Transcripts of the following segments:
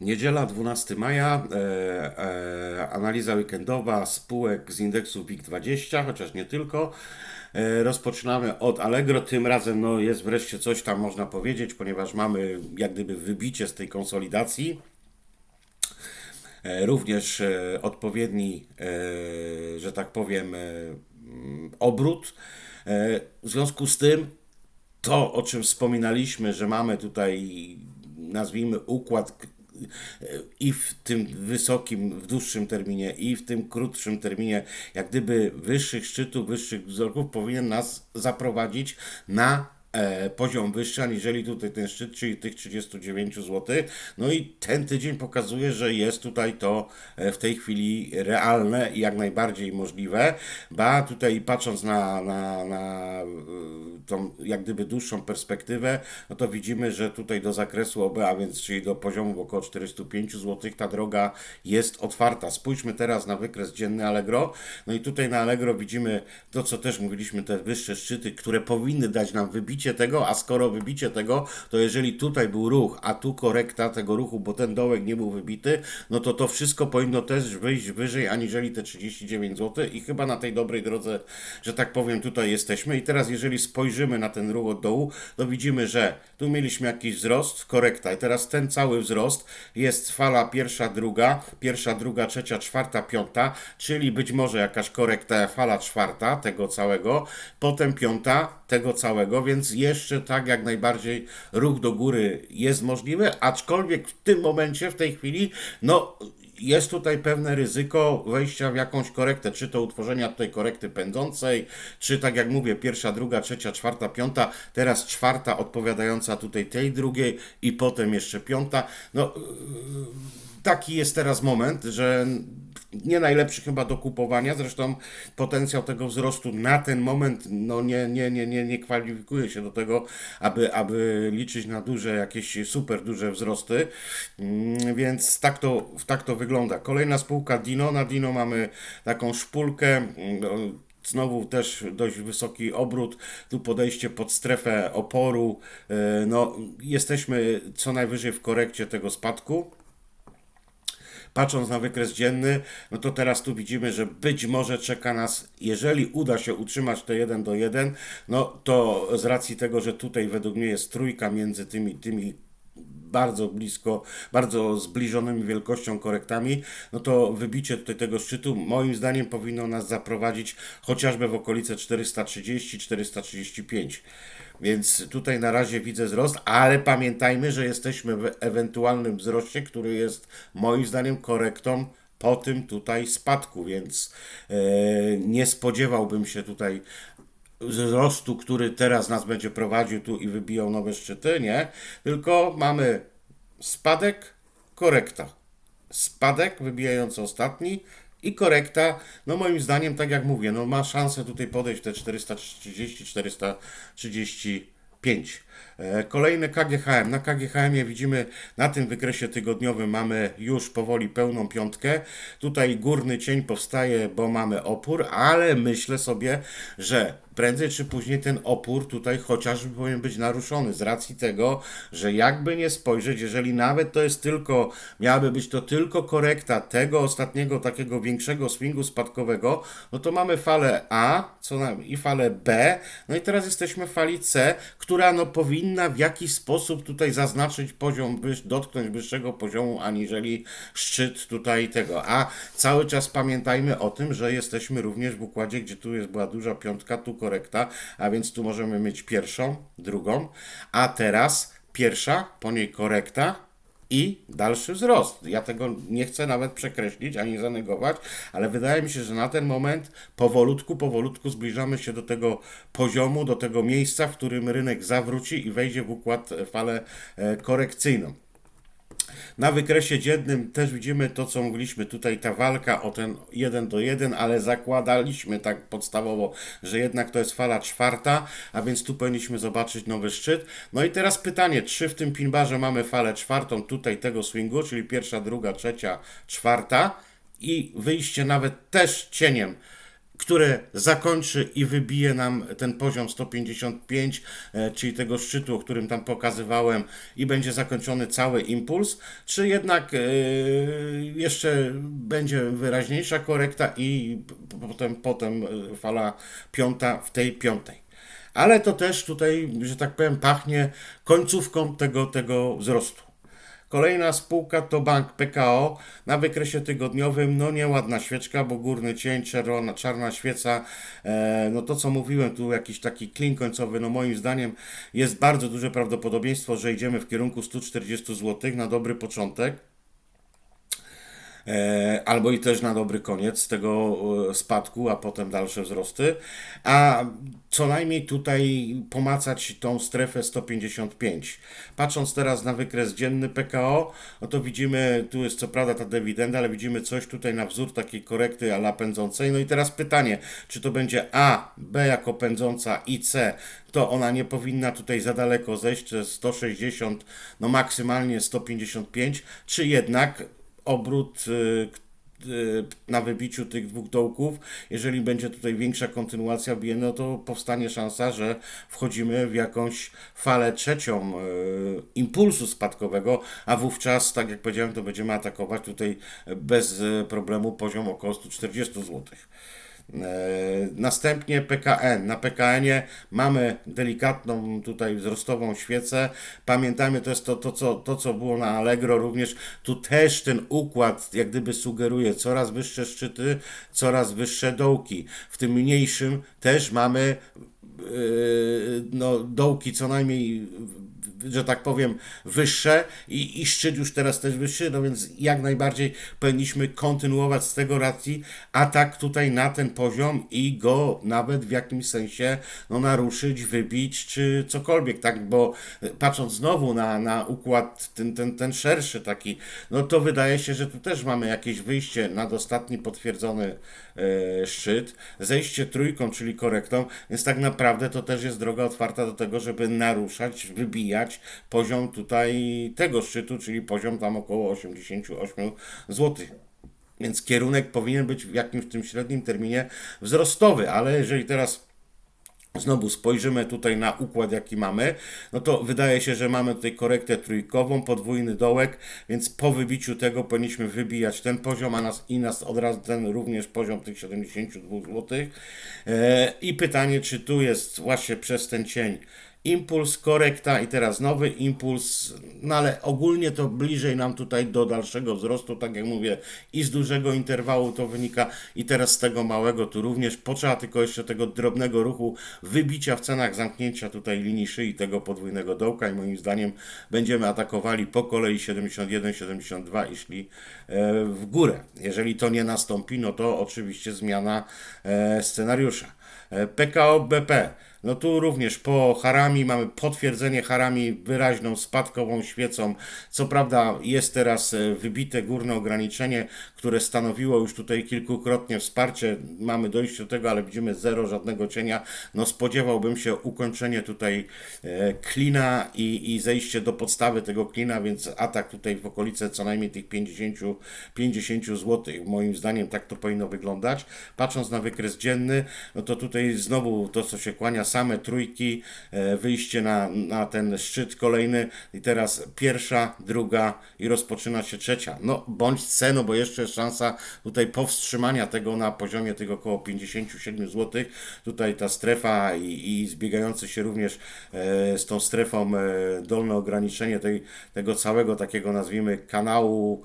Niedziela 12 maja, e, e, analiza weekendowa spółek z indeksu WIG20, chociaż nie tylko. E, rozpoczynamy od Allegro, tym razem no, jest wreszcie coś tam można powiedzieć, ponieważ mamy jak gdyby wybicie z tej konsolidacji. E, również e, odpowiedni, e, że tak powiem, e, mm, obrót. E, W związku z tym to, o czym wspominaliśmy, że mamy tutaj, nazwijmy, układ i w tym wysokim, w dłuższym terminie, i w tym krótszym terminie, jak gdyby wyższych szczytów, wyższych wzorków, powinien nas zaprowadzić na poziom wyższy, aniżeli tutaj ten szczyt, czyli tych 39 zł. No i ten tydzień pokazuje, że jest tutaj to e, w tej chwili realne i jak najbardziej możliwe, ba tutaj patrząc na, na, na e, tą jak gdyby dłuższą perspektywę, no to widzimy, że tutaj do zakresu OB, a więc czyli do poziomu około 405 zł, ta droga jest otwarta. Spójrzmy teraz na wykres dzienny Allegro. No i tutaj na Allegro widzimy to, co też mówiliśmy, te wyższe szczyty, które powinny dać nam wybicie tego, a skoro wybicie tego, to jeżeli tutaj był ruch, a tu korekta tego ruchu, bo ten dołek nie był wybity, no to to wszystko powinno też wyjść wyżej aniżeli te 39 zł i chyba na tej dobrej drodze, że tak powiem, tutaj jesteśmy. I teraz jeżeli spojrzymy na ten ruch od dołu, to widzimy, że tu mieliśmy jakiś wzrost, korekta i teraz ten cały wzrost jest fala pierwsza, druga, pierwsza, druga, trzecia, czwarta, piąta, czyli być może jakaś korekta, fala czwarta tego całego, potem piąta tego całego, więc jeszcze tak jak najbardziej ruch do góry jest możliwy, aczkolwiek w tym momencie, w tej chwili, no jest tutaj pewne ryzyko wejścia w jakąś korektę, czy to utworzenia tutaj korekty pędzącej, czy tak jak mówię, pierwsza, druga, trzecia, czwarta, piąta, teraz czwarta odpowiadająca tutaj tej drugiej i potem jeszcze piąta. No taki jest teraz moment, że nie najlepszy chyba do kupowania, zresztą potencjał tego wzrostu na ten moment no nie, nie, nie, nie, nie kwalifikuje się do tego, aby, aby liczyć na duże, jakieś super duże wzrosty, Mm, więc tak to, tak to wygląda. Kolejna spółka Dino, na Dino mamy taką szpulkę, mm, no, Znowu też dość wysoki obrót, tu podejście pod strefę oporu. Yy, No, jesteśmy co najwyżej w korekcie tego spadku patrząc na wykres dzienny, no to teraz tu widzimy, że być może czeka nas, jeżeli uda się utrzymać te 1 do 1, no to z racji tego, że tutaj według mnie jest trójka między tymi, tymi bardzo blisko, bardzo zbliżonymi wielkością korektami, no to wybicie tutaj tego szczytu moim zdaniem powinno nas zaprowadzić chociażby w okolice 430-435. Więc tutaj na razie widzę wzrost, ale pamiętajmy, że jesteśmy w ewentualnym wzroście, który jest moim zdaniem korektą po tym tutaj spadku, więc e, nie spodziewałbym się tutaj wzrostu, który teraz nas będzie prowadził tu i wybijał nowe szczyty, nie? Tylko mamy spadek, korekta. Spadek wybijający ostatni i korekta, no moim zdaniem, tak jak mówię, no ma szansę tutaj podejść te 430, 435. E, Kolejny KGHM. Na KGHM widzimy na tym wykresie tygodniowym mamy już powoli pełną piątkę. Tutaj górny cień powstaje, bo mamy opór, ale myślę sobie, że prędzej czy później ten opór tutaj chociażby powinien być naruszony z racji tego, że jakby nie spojrzeć, jeżeli nawet to jest tylko, miałaby być to tylko korekta tego ostatniego takiego większego swingu spadkowego, no to mamy falę A, co nam, i falę B, no i teraz jesteśmy w fali C, która no powinna w jakiś sposób tutaj zaznaczyć poziom, dotknąć wyższego poziomu, aniżeli szczyt tutaj tego. A cały czas pamiętajmy o tym, że jesteśmy również w układzie, gdzie tu jest była duża piątka, tu korekta, a więc tu możemy mieć pierwszą, drugą, a teraz pierwsza, po niej korekta, i dalszy wzrost. Ja tego nie chcę nawet przekreślić ani zanegować, ale wydaje mi się, że na ten moment powolutku, powolutku zbliżamy się do tego poziomu, do tego miejsca, w którym rynek zawróci i wejdzie w układ e, falę e, korekcyjną. Na wykresie dziennym też widzimy to, co mówiliśmy. Tutaj, ta walka o ten 1 do 1, ale zakładaliśmy tak podstawowo, że jednak to jest fala czwarta, a więc tu powinniśmy zobaczyć nowy szczyt. No i teraz pytanie, czy w tym pinbarze mamy falę czwartą? Tutaj tego swingu, czyli pierwsza, druga, trzecia, czwarta i wyjście nawet też cieniem które zakończy i wybije nam ten poziom 155, e, czyli tego szczytu, o którym tam pokazywałem, i będzie zakończony cały impuls, czy jednak e, jeszcze będzie wyraźniejsza korekta i potem, potem e, fala piąta w tej piątej. Ale to też tutaj, że tak powiem, pachnie końcówką tego, tego wzrostu. Kolejna spółka to bank PKO. Na wykresie tygodniowym, no nieładna świeczka, bo górny cień, czerwona, czarna świeca. E, no to co mówiłem, tu jakiś taki klin końcowy, no moim zdaniem jest bardzo duże prawdopodobieństwo, że idziemy w kierunku 140 zł na dobry początek. E, albo i też na dobry koniec tego e, spadku, a potem dalsze wzrosty, a co najmniej tutaj pomacać tą strefę 155. Patrząc teraz na wykres dzienny PKO, no to widzimy, tu jest co prawda ta dywidenda, ale widzimy coś tutaj na wzór takiej korekty ala pędzącej. No i teraz pytanie, czy to będzie A, B jako pędząca i C, to ona nie powinna tutaj za daleko zejść, to jest 160, no maksymalnie 155, czy jednak obrót y, y, na wybiciu tych dwóch dołków, jeżeli będzie tutaj większa kontynuacja bije, no to powstanie szansa, że wchodzimy w jakąś falę trzecią y, impulsu spadkowego, a wówczas, tak jak powiedziałem, to będziemy atakować tutaj bez problemu poziom około 140 zł. E, Następnie PKN. Na PKN-ie mamy delikatną tutaj wzrostową świecę. Pamiętajmy, to jest to, to, co, to, co było na Allegro również. Tu też ten układ jak gdyby sugeruje coraz wyższe szczyty, coraz wyższe dołki. W tym mniejszym też mamy yy, no, dołki co najmniej że tak powiem, wyższe i, i szczyt już teraz też wyższy, no więc jak najbardziej powinniśmy kontynuować z tego racji atak tutaj na ten poziom i go nawet w jakimś sensie no, naruszyć, wybić czy cokolwiek, tak, bo patrząc znowu na, na układ ten, ten, ten szerszy taki, no to wydaje się, że tu też mamy jakieś wyjście nad ostatni potwierdzony e, szczyt, zejście trójką, czyli korektą, więc tak naprawdę to też jest droga otwarta do tego, żeby naruszać, wybijać poziom tutaj tego szczytu, czyli poziom tam około 88 zł. Więc kierunek powinien być w jakimś tym średnim terminie wzrostowy, ale jeżeli teraz Znowu spojrzymy tutaj na układ, jaki mamy, no to wydaje się, że mamy tutaj korektę trójkową, podwójny dołek, więc po wybiciu tego powinniśmy wybijać ten poziom, a nas i nas od razu ten również poziom tych 72 zł. E, I pytanie, czy tu jest właśnie przez ten cień impuls, korekta i teraz nowy impuls, no ale ogólnie to bliżej nam tutaj do dalszego wzrostu, tak jak mówię, i z dużego interwału to wynika i teraz z tego małego tu również potrzeba tylko jeszcze tego drobnego ruchu wybicia w cenach zamknięcia tutaj linii szyi tego podwójnego dołka i moim zdaniem będziemy atakowali po kolei 71, 72 i szli w górę. Jeżeli to nie nastąpi, no to oczywiście zmiana e, scenariusza. E, PKO BP. No tu również po harami mamy potwierdzenie harami wyraźną spadkową świecą. Co prawda jest teraz e, wybite górne ograniczenie, które stanowiło już tutaj kilkukrotnie wsparcie. Mamy dojście do tego, ale widzimy zero, żadnego cienia. No spodziewałbym się ukończenie tutaj e, klina i, i zejście do podstawy tego klina, więc atak tutaj w okolice co najmniej tych 50, 50 zł. Moim zdaniem tak to powinno wyglądać. Patrząc na wykres dzienny, no to tutaj znowu to, co się kłania, same trójki, e, wyjście na, na ten szczyt kolejny i teraz pierwsza, druga i rozpoczyna się trzecia. No bądź C, no bo jeszcze jest szansa tutaj powstrzymania tego na poziomie tego około 57 zł. Tutaj ta strefa i, i zbiegający się również e, z tą strefą e, dolne ograniczenie tej, tego całego takiego nazwijmy kanału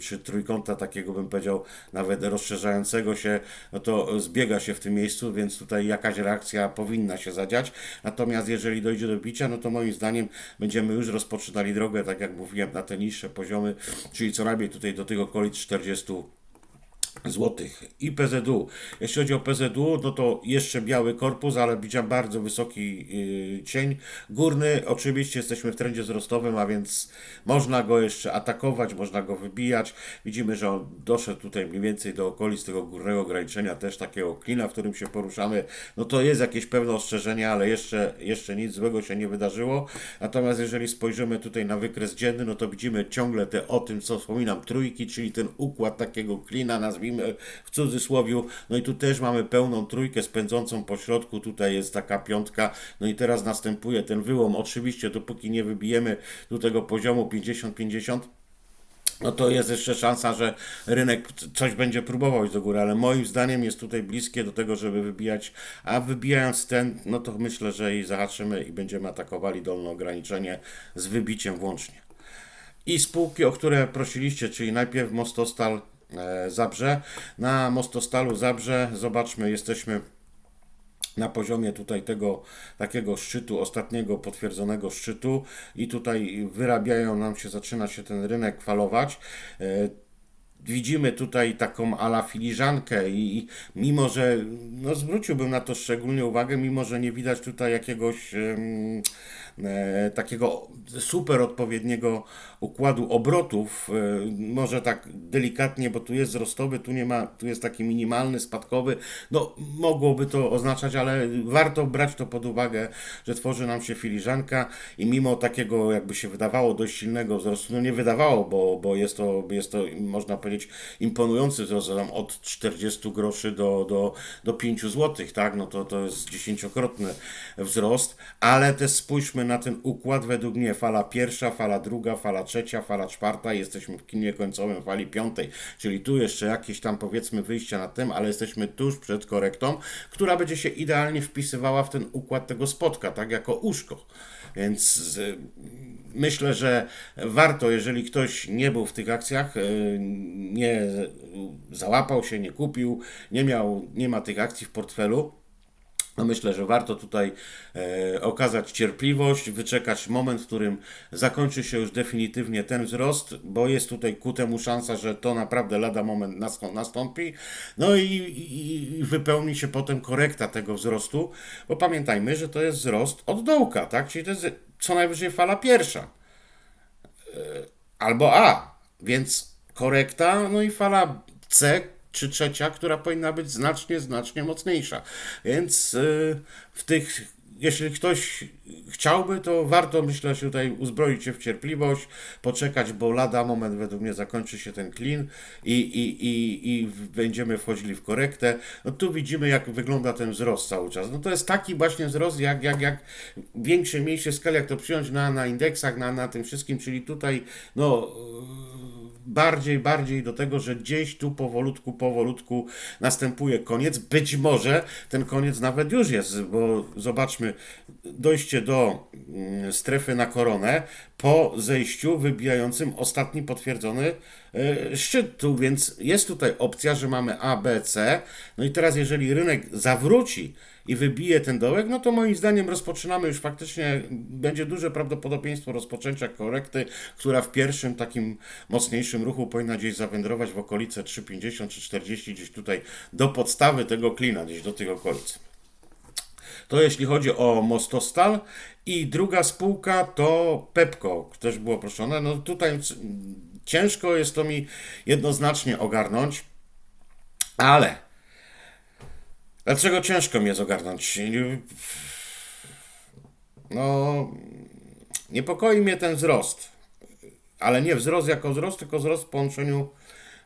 czy trójkąta takiego bym powiedział nawet rozszerzającego się, no to zbiega się w tym miejscu, więc tutaj jakaś reakcja powinna się zadziać. Natomiast jeżeli dojdzie do bicia, no to moim zdaniem będziemy już rozpoczynali drogę, tak jak mówiłem, na te niższe poziomy, czyli co najmniej tutaj do tych okolic 40 złotych i PZU. Jeśli chodzi o PZU, no to jeszcze biały korpus, ale widziałem bardzo wysoki yy, cień górny. Oczywiście jesteśmy w trendzie wzrostowym, a więc można go jeszcze atakować, można go wybijać. Widzimy, że on doszedł tutaj mniej więcej do okolic tego górnego ograniczenia, też takiego klina, w którym się poruszamy. No to jest jakieś pewne ostrzeżenie, ale jeszcze, jeszcze nic złego się nie wydarzyło. Natomiast jeżeli spojrzymy tutaj na wykres dzienny, no to widzimy ciągle te o tym, co wspominam, trójki, czyli ten układ takiego klina, nazwijmy nazwijmy w cudzysłowiu. No i tu też mamy pełną trójkę spędzącą po środku, tutaj jest taka piątka, no i teraz następuje ten wyłom. Oczywiście, dopóki nie wybijemy do tego poziomu 50-50, no to jest jeszcze szansa, że rynek coś będzie próbował iść do góry, ale moim zdaniem jest tutaj bliskie do tego, żeby wybijać, a wybijając ten, no to myślę, że i zahaczymy i będziemy atakowali dolne ograniczenie z wybiciem włącznie. I spółki, o które prosiliście, czyli najpierw Mostostal Zabrze. Na Mostostalu Zabrze, zobaczmy, jesteśmy na poziomie tutaj tego takiego szczytu, ostatniego potwierdzonego szczytu i tutaj wyrabiają nam się, zaczyna się ten rynek falować. E, Widzimy tutaj taką ala filiżankę i mimo, że no zwróciłbym na to szczególnie uwagę, mimo, że nie widać tutaj jakiegoś e, takiego super odpowiedniego układu obrotów, e, może tak delikatnie, bo tu jest wzrostowy, tu nie ma, tu jest taki minimalny, spadkowy, no mogłoby to oznaczać, ale warto brać to pod uwagę, że tworzy nam się filiżanka i mimo takiego, jakby się wydawało, dość silnego wzrostu, no nie wydawało, bo, bo jest to, jest to, można powiedzieć, imponujący wzrost, tam od 40 groszy do, do, do 5 zł, tak, no to, to jest dziesięciokrotny wzrost, ale też spójrzmy na ten układ, według mnie fala pierwsza, fala druga, fala trzecia, fala czwarta, jesteśmy w kinie końcowym fali piątej, czyli tu jeszcze jakieś tam powiedzmy wyjścia na tym, ale jesteśmy tuż przed korektą, która będzie się idealnie wpisywała w ten układ tego spotka, tak, jako uszko. Więc myślę, że warto, jeżeli ktoś nie był w tych akcjach, y, nie załapał się, nie kupił, nie miał, nie ma tych akcji w portfelu, myślę, że warto tutaj e, okazać cierpliwość, wyczekać moment, w którym zakończy się już definitywnie ten wzrost, bo jest tutaj ku temu szansa, że to naprawdę lada moment nas- nastąpi. No i, i, i wypełni się potem korekta tego wzrostu, bo pamiętajmy, że to jest wzrost od dołka, tak? Czyli to jest co najwyżej fala pierwsza albo A, więc korekta, no i fala C czy trzecia, która powinna być znacznie, znacznie mocniejsza. Więc yy, w tych, jeśli ktoś chciałby, to warto, myślę, tutaj uzbroić się w cierpliwość, poczekać, bo lada moment według mnie zakończy się ten clean i, i, i, i będziemy wchodzili w korektę. No tu widzimy, jak wygląda ten wzrost cały czas. No to jest taki właśnie wzrost, jak, jak, jak większe, mniejsze skali, jak to przyjąć na, na indeksach, na, na tym wszystkim, czyli tutaj, no bardziej, bardziej do tego, że gdzieś tu powolutku, powolutku następuje koniec. Być może ten koniec nawet już jest, bo zobaczmy, dojście do mm, strefy na koronę po zejściu wybijającym ostatni potwierdzony e, szczyt tu, więc jest tutaj opcja, że mamy A, B, C. No i teraz jeżeli rynek zawróci i wybije ten dołek, no to moim zdaniem rozpoczynamy już faktycznie, będzie duże prawdopodobieństwo rozpoczęcia korekty, która w pierwszym takim mocniejszym ruchu powinna gdzieś zawędrować w okolice 3,50 czy 40, gdzieś tutaj do podstawy tego klina, gdzieś do tych okolic. To jeśli chodzi o Mostostal. I druga spółka to Pepco, też było proszone. No tutaj ciężko jest to mi jednoznacznie ogarnąć, ale dlaczego ciężko mi jest ogarnąć? No, niepokoi mnie ten wzrost, ale nie wzrost jako wzrost, tylko wzrost w połączeniu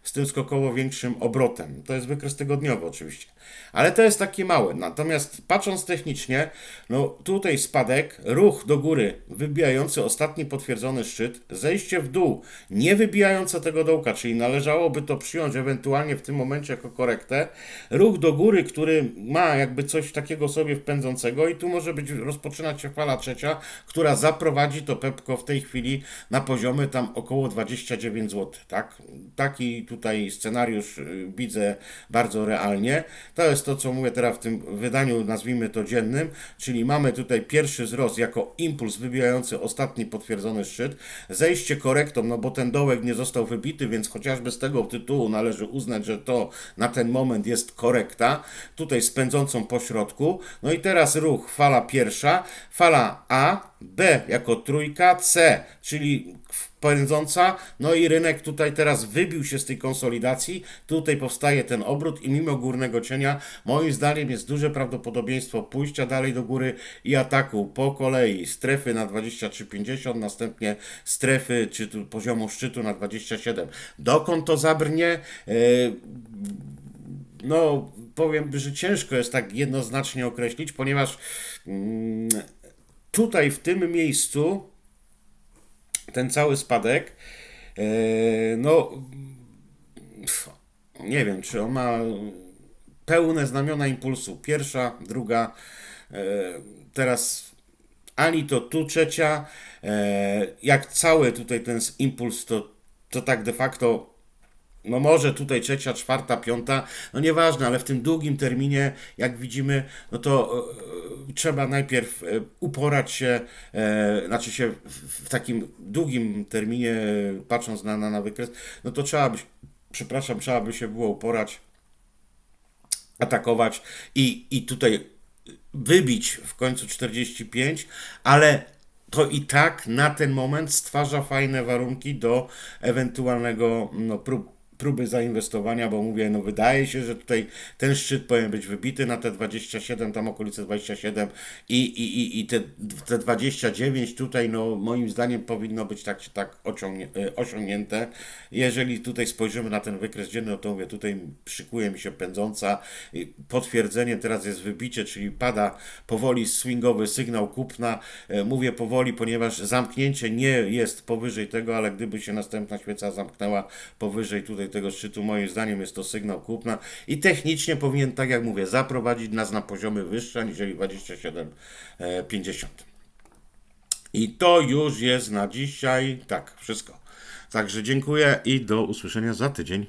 z tym skokowo większym obrotem. To jest wykres tygodniowy oczywiście. Ale to jest takie małe. Natomiast patrząc technicznie, no tutaj spadek, ruch do góry wybijający ostatni potwierdzony szczyt, zejście w dół, nie wybijające tego dołka, czyli należałoby to przyjąć ewentualnie w tym momencie jako korektę. Ruch do góry, który ma jakby coś takiego sobie wpędzącego i tu może być rozpoczynać się fala trzecia, która zaprowadzi to Pepko w tej chwili na poziomy tam około 29 zł, tak? Taki tutaj scenariusz y, widzę bardzo realnie. To jest to, co mówię teraz w tym wydaniu, nazwijmy to dziennym, czyli mamy tutaj pierwszy wzrost jako impuls wybijający ostatni potwierdzony szczyt, zejście korektą, no bo ten dołek nie został wybity, więc chociażby z tego tytułu należy uznać, że to na ten moment jest korekta, tutaj spędzącą po środku, no i teraz ruch, fala pierwsza, fala A, B jako trójka, C, czyli pędząca, no i rynek tutaj teraz wybił się z tej konsolidacji, tutaj powstaje ten obrót i mimo górnego cienia, moim zdaniem jest duże prawdopodobieństwo pójścia dalej do góry i ataku po kolei strefy na 23,50, następnie strefy czy tu poziomu szczytu na 27. Dokąd to zabrnie? E, no, powiem, że ciężko jest tak jednoznacznie określić, ponieważ mm, tutaj w tym miejscu ten cały spadek, e, no, nie wiem, czy on ma pełne znamiona impulsu. Pierwsza, druga, e, teraz ani to tu trzecia, e, jak cały tutaj ten impuls, to, to tak de facto no może tutaj trzecia, czwarta, piąta, no nieważne, ale w tym długim terminie, jak widzimy, no to trzeba najpierw e, uporać się, e, znaczy się w, takim długim terminie, patrząc na, na, na wykres, no to trzeba by, przepraszam, trzeba by się było uporać, atakować i, i tutaj wybić w końcu 45, ale to i tak na ten moment stwarza fajne warunki do ewentualnego no, prób, próby zainwestowania, bo mówię, no wydaje się, że tutaj ten szczyt powinien być wybity na te 27, tam okolice 27 i, i, i, i te, te 29 tutaj, no moim zdaniem powinno być tak tak e, osiągnięte. Jeżeli tutaj spojrzymy na ten wykres dzienny, no to mówię, tutaj szykuje mi się pędząca. Potwierdzenie teraz jest wybicie, czyli pada powoli swingowy sygnał kupna. E, Mówię powoli, ponieważ zamknięcie nie jest powyżej tego, ale gdyby się następna świeca zamknęła powyżej tutaj tego szczytu, moim zdaniem jest to sygnał kupna i technicznie powinien, tak jak mówię, zaprowadzić nas na poziomy wyższe aniżeli 27,50. I to już jest na dzisiaj. Tak, wszystko. Także dziękuję i do usłyszenia za tydzień.